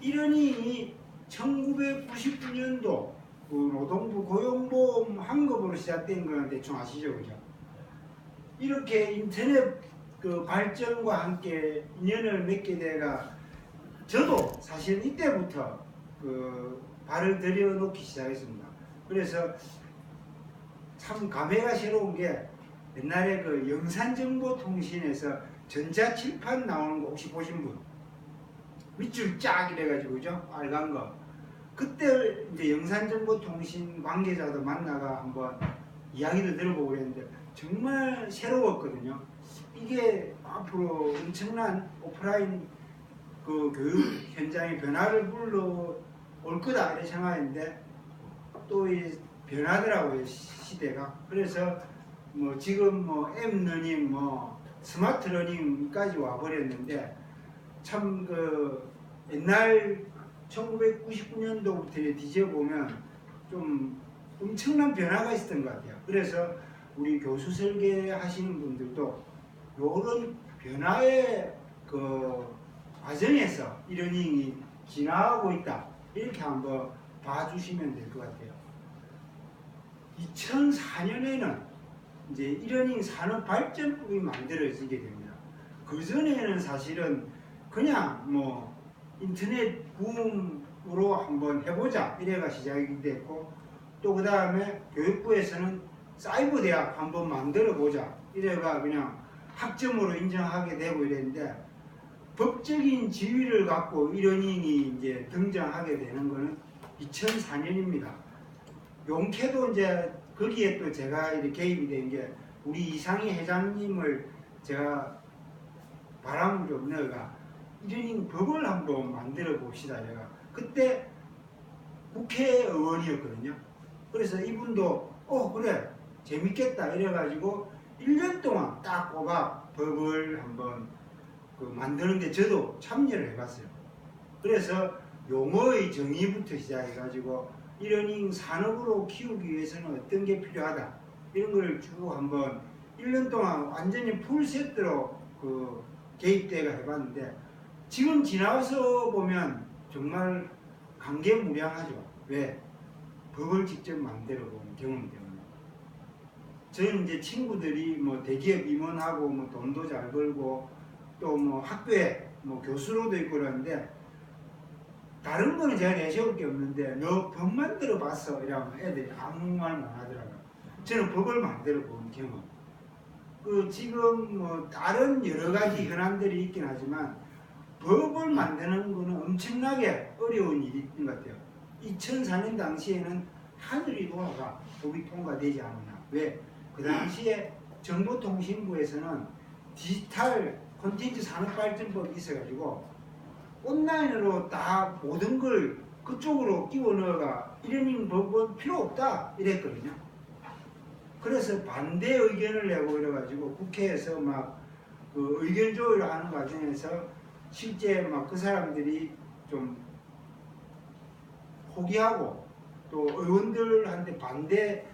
이러니 1999년도 그 노동부 고용보험 환급으로 시작된 거는 대충 아시죠, 그죠? 이렇게 인터넷 그 발전과 함께 인연을 맺게 돼가 저도 사실 이때부터 그 발을 들여놓기 시작했습니다. 그래서 참 감회가 새로운 게 옛날에 그 영산정보통신에서 전자칠판 나오는 거 혹시 보신 분? 밑줄 쫙 이래가지고 그죠? 빨간 거. 그때 이제 영산정보통신 관계자도 만나가 한번 이야기를 들어보고 그랬는데 정말 새로웠거든요. 이게 앞으로 엄청난 오프라인 그 교육 현장의 변화를 불러 올 거다 이렇게 생각했는데 또 이 변하더라고요 시대가. 그래서 뭐 지금 뭐 앱 러닝 뭐 스마트 러닝까지 와버렸는데 참 그 옛날 1999년도부터 뒤져 보면 좀 엄청난 변화가 있었던 것 같아요. 그래서 우리 교수 설계 하시는 분들도 이런 변화의 그 과정에서 이러닝이 지나가고 있다. 이렇게 한번 봐주시면 될 것 같아요. 2004년에는 이제 이러닝 산업 발전법이 만들어지게 됩니다. 그 전에는 사실은 그냥 뭐 인터넷 붐으로 한번 해보자 이래가 시작이 됐고 또 그 다음에 교육부에서는 사이버 대학 한번 만들어 보자 이래가 그냥 학점으로 인정하게 되고 이랬는데 법적인 지위를 갖고 이러닝이 이제 등장하게 되는 것은 2004년입니다. 용케도 이제 거기에 또 제가 이렇게 개입이 된 게 우리 이상희 회장님을 제가 바람을 좀 넣어가 이러닝 법을 한번 만들어 봅시다 제가 그때 국회의원이었거든요. 그래서 이분도 어 그래 재밌겠다 이래가지고 1년 동안 딱 꼽아 법을 한번 그 만드는데 저도 참여를 해봤어요. 그래서 용어의 정의부터 시작해가지고 이러닝 산업으로 키우기 위해서는 어떤 게 필요하다 이런 걸 쭉 한번 1년 동안 완전히 풀세트로 그 개입대가 해봤는데 지금 지나서 보면 정말 감개무량하죠. 왜? 법을 직접 만들어 본 경험 때문에. 저는 이제 친구들이 뭐 대기업 임원하고 뭐 돈도 잘 벌고 또 뭐 학교에 뭐 교수로도 있고 그러는데 다른 거는 제가 내세울 게 없는데 너 법 만들어 봤어 이러면 애들이 아무 말못 하더라고요. 저는 법을 만들어 본 경험. 그 지금 뭐 다른 여러 가지 현안들이 있긴 하지만 법을 만드는 거는 엄청나게 어려운 일인 것 같아요. 2004년 당시에는 하늘이 돌아가 법이 통과되지 않았나. 왜? 그 당시에 정보통신부에서는 디지털 콘텐츠 산업발전법이 있어가지고 온라인으로 다 모든 걸 그쪽으로 끼워 넣어가 이러는 법은 필요 없다 이랬거든요. 그래서 반대 의견을 내고 이래가지고 국회에서 막 그 의견 조율을 하는 과정에서 실제 막 그 사람들이 좀 포기하고 또 의원들한테 반대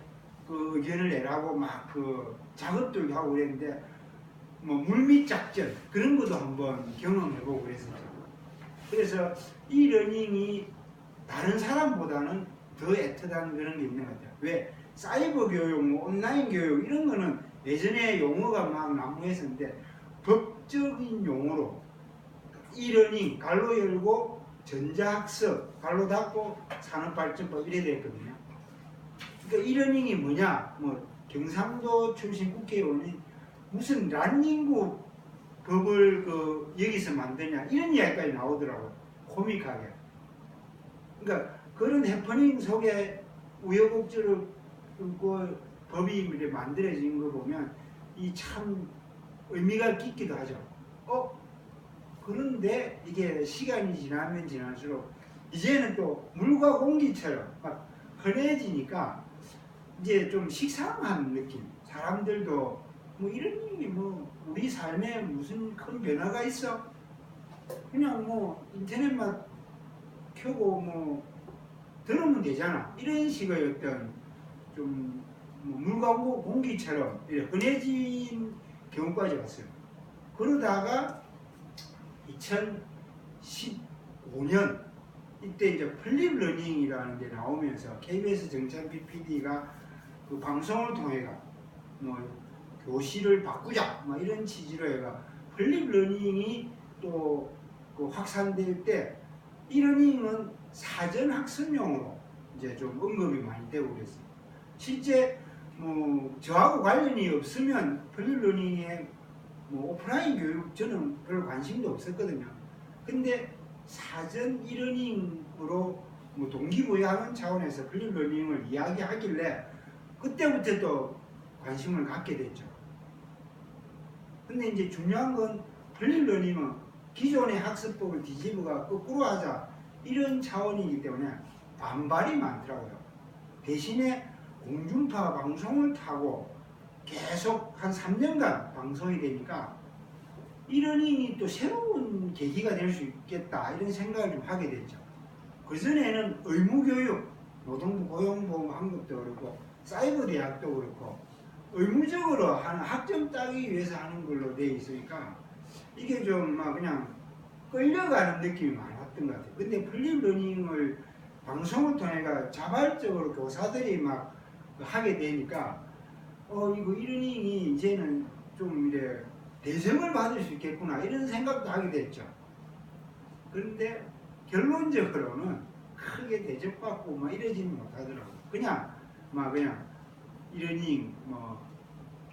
그 의견을 내라고 막 그 작업들도 하고 그랬는데 뭐 물밑 작전 그런 것도 한번 경험해보고 그랬었죠. 그래서 이 러닝이 다른 사람보다는 더 애틋한 그런 게 있는 것 같아요. 왜? 사이버 교육, 뭐 온라인 교육 이런 거는 예전에 용어가 막 난무했었는데 법적인 용어로 이 러닝 갈로 열고 전자학습 갈로 닫고 산업발전법 이래 됐거든요. 그러니까 이 러닝이 뭐냐? 뭐 경상도 출신 국회의원이 무슨 란닝구 법을 그 여기서 만드냐 이런 이야기까지 나오더라고요. 코믹하게. 그러니까 그런 해퍼닝 속에 우여곡절을 그 법이 만들어진 거 보면 이 참 의미가 깊기도 하죠. 어? 그런데 이게 시간이 지나면 지날수록 이제는 또 물과 공기처럼 막 흔해지니까 이제 좀 식상한 느낌. 사람들도 뭐 이런 일이 뭐 우리 삶에 무슨 큰 변화가 있어? 그냥 뭐 인터넷만 켜고 뭐 들으면 되잖아. 이런 식의 어떤 좀 뭐 물과 공기처럼 흔해진 경우까지 왔어요. 그러다가 2015년 이때 이제 플립 러닝이라는 게 나오면서 KBS 정찬피 PD가 그 방송을 통해가 뭐 교실을 바꾸자 뭐 이런 취지로 해가 플립 러닝이 또 그 확산될 때 이러닝은 사전 학습용으로 이제 좀 언급이 많이 되고 그랬어요. 실제 뭐 저하고 관련이 없으면 플립 러닝에 뭐 오프라인 교육 저는 별 관심도 없었거든요. 근데 사전 이러닝으로 뭐 동기부여하는 차원에서 플립 러닝을 이야기하길래 그때부터 또 관심을 갖게 됐죠. 근데 이제 중요한 건 플립 러닝은 기존의 학습법을 뒤집어가 거꾸로 하자 이런 차원이기 때문에 반발이 많더라고요. 대신에 공중파 방송을 타고 계속 한 3년간 방송이 되니까 이러닝이 또 새로운 계기가 될 수 있겠다 이런 생각을 좀 하게 됐죠. 그전에는 의무교육, 노동부 고용보험 한국도 그렇고 사이버 대학도 그렇고 의무적으로 하는 학점 따기 위해서 하는 걸로 돼 있으니까 이게 좀 막 그냥 끌려가는 느낌이 많았던 것 같아요. 근데 플립 러닝을 방송을 통해가 자발적으로 교사들이 막 하게 되니까 어 이거 이러닝이 이제는 좀 이래 대접을 받을 수 있겠구나 이런 생각도 하게 됐죠. 그런데 결론적으로는 크게 대접받고 막 이러지는 못하더라고요. 그냥 막 그냥 이러닝 뭐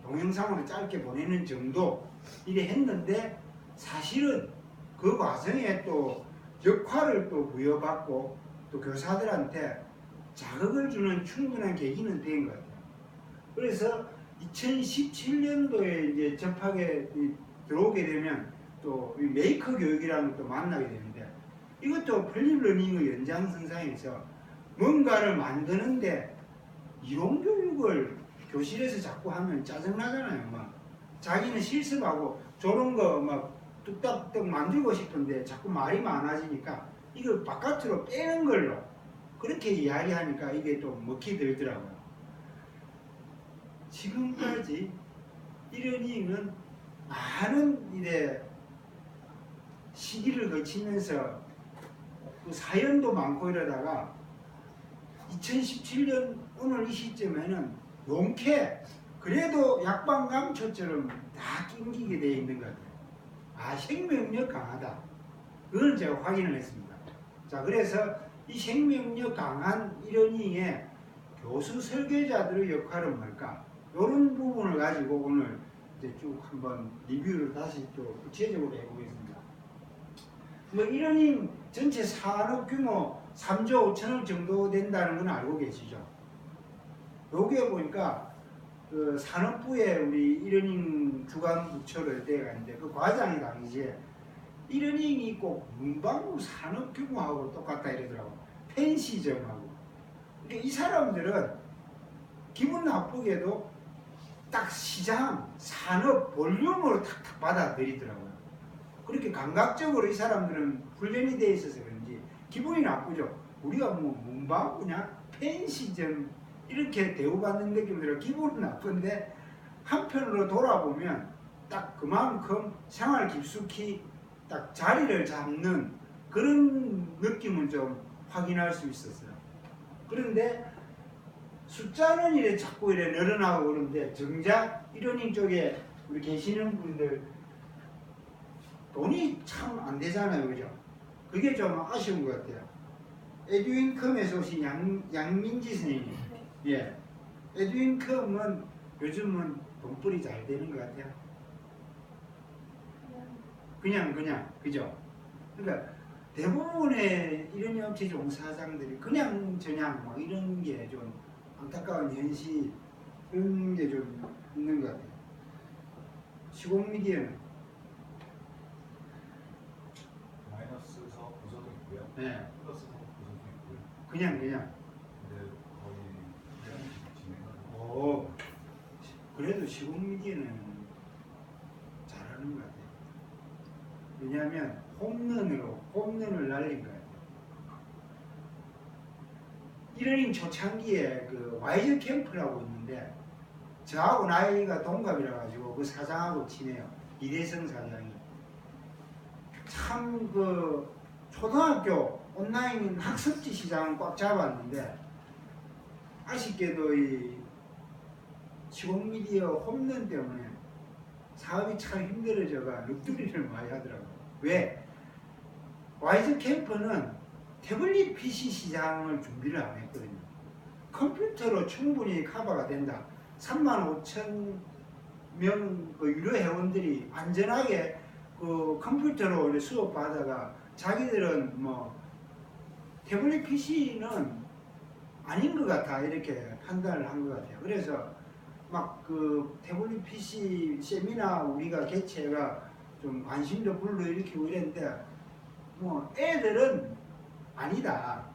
동영상으로 짧게 보내는 정도 이래 했는데 사실은 그 과정에 또 역할을 또 부여받고 또 교사들한테 자극을 주는 충분한 계기는 된것 같아요. 그래서 2017년도에 이제 접하게 이- 들어오게 되면 또이 메이커 교육이라는 것도 만나게 되는데 이것도 플립 러닝의 연장선상에서 뭔가를 만드는데 이론 교육을 교실에서 자꾸 하면 짜증나잖아요. 막 자기는 실습하고 저런 거 막 뚝딱뚝 만들고 싶은데 자꾸 말이 많아지니까 이걸 바깥으로 빼는 걸로 그렇게 이야기하니까 이게 또 먹히 들더라고요. 지금까지 이러니는 많은 이래 시기를 거치면서 그 사연도 많고 이러다가 2017년 오늘 이 시점에는 용케 그래도 약방감 초처럼 다 낑기게 돼 있는 것 같아요. 아 생명력 강하다. 그걸 제가 확인을 했습니다. 자 그래서 이 생명력 강한 이러닝의 교수 설계자들의 역할은 뭘까? 이런 부분을 가지고 오늘 이제 쭉 한번 리뷰를 다시 또 구체적으로 해보겠습니다. 뭐 이러닝 전체 산업 규모 3조 5천억 정도 된다는 건 알고 계시죠? 여기에 보니까 그 산업부에 우리 이러닝 주간 부처를 대가는데 그 과장이 당시에 이러닝이 꼭 문방구 산업 규모하고 똑같다 이러더라고. 펜시점하고. 그러니까 이 사람들은 기분 나쁘게도 딱 시장, 산업, 볼륨으로 탁탁 받아들이더라고요. 그렇게 감각적으로 이 사람들은 훈련이 돼 있어서 그런지 기분이 나쁘죠. 우리가 뭐 문방구냐, 펜시점 이렇게 대우받는 느낌이 들어 기분은 나쁜데 한편으로 돌아보면 딱 그만큼 생활 깊숙이 딱 자리를 잡는 그런 느낌을 좀 확인할 수 있었어요. 그런데 숫자는 이래 자꾸 이래 늘어나고 그러는데 정작 이러닝 쪽에 우리 계시는 분들 돈이 참 안 되잖아요, 그죠? 그게 좀 아쉬운 것 같아요. 에듀인컴에서 오신 양, 양민지 선생님, 예, 에듀인컴은 요즘은 돈벌이 잘 되는 것 같아요. 그냥 그냥 그죠? 그러니까 대부분의 이런 업체 종사자들이 그냥 저냥 막 이런 게좀 안타까운 현실 그런 게 좀 있는 것 같아요. 시공 미디어는 마이너스 사업 구성이 있고요. 네, 플러스 사업 구성이 있고요. 그냥 그냥 근데 거의 식으로 진행하고 오 그래도 시공 미디어는 잘하는 것 같아요. 왜냐하면 홈런으로 홈런을 날린 것 같아요. 이러닝 초창기에 그 와이즈 캠프라고 있는데 저하고 나이가 동갑이라 가지고 그 사장하고 친해요. 이대성 사장이 참 그 초등학교 온라인 학습지 시장은 꽉 잡았는데 아쉽게도 이 시공 미디어 홈런 때문에 사업이 참 힘들어져가 늑두리를 많이 하더라고요. 왜? 와이즈 캠프는 태블릿 PC 시장을 준비를 안 했거든요. 컴퓨터로 충분히 커버가 된다. 3만 5천 명그 유료 회원들이 안전하게 그 컴퓨터로 수업 받아가 자기들은 뭐 태블릿 PC는 아닌 것 같아 이렇게 판단을 한 것 같아요. 그래서 막 그 태블릿 PC 세미나 우리가 개최가 좀 관심도 불러일으키고 이랬는데 뭐 애들은 아니다.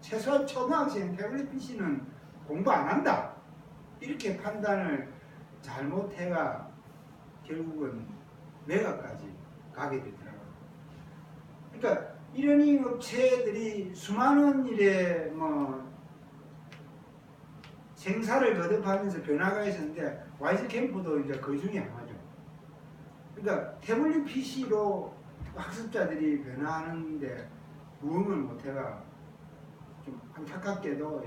최소한 초등학생 태블릿 PC는 공부 안 한다. 이렇게 판단을 잘못해가 결국은 매각까지 가게 되더라고요. 그러니까 이러니 업체들이 수많은 일에 뭐 생사를 거듭하면서 변화가 있었는데 와이즈 캠프도 이제 그 중에 하나죠. 그러니까 태블릿 PC로 학습자들이 변화하는데 부응을 못해가 좀 안타깝게도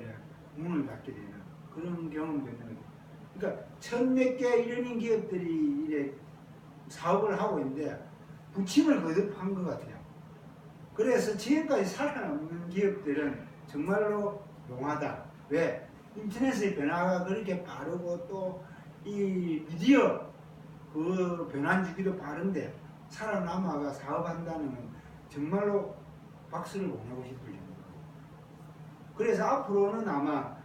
문을 닫게 되는 그런 경험도 있는 거죠. 그러니까 천몇 개 이런 기업들이 이래 사업을 하고 있는데 부침을 거듭한 것 같아요. 그래서 지금까지 살아남는 기업들은 정말로 용하다. 왜? 인터넷의 변화가 그렇게 빠르고 또 이 미디어 그 변환 주기도 빠른데 살아남아가 사업한다는 건 정말로 박수를 보내고 싶을 정도로. 그래서 앞으로는 아마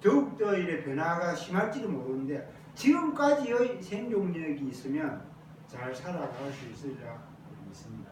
더욱더 이래 변화가 심할지도 모르는데 지금까지의 생존력이 있으면 잘 살아갈 수 있으리라 믿습니다.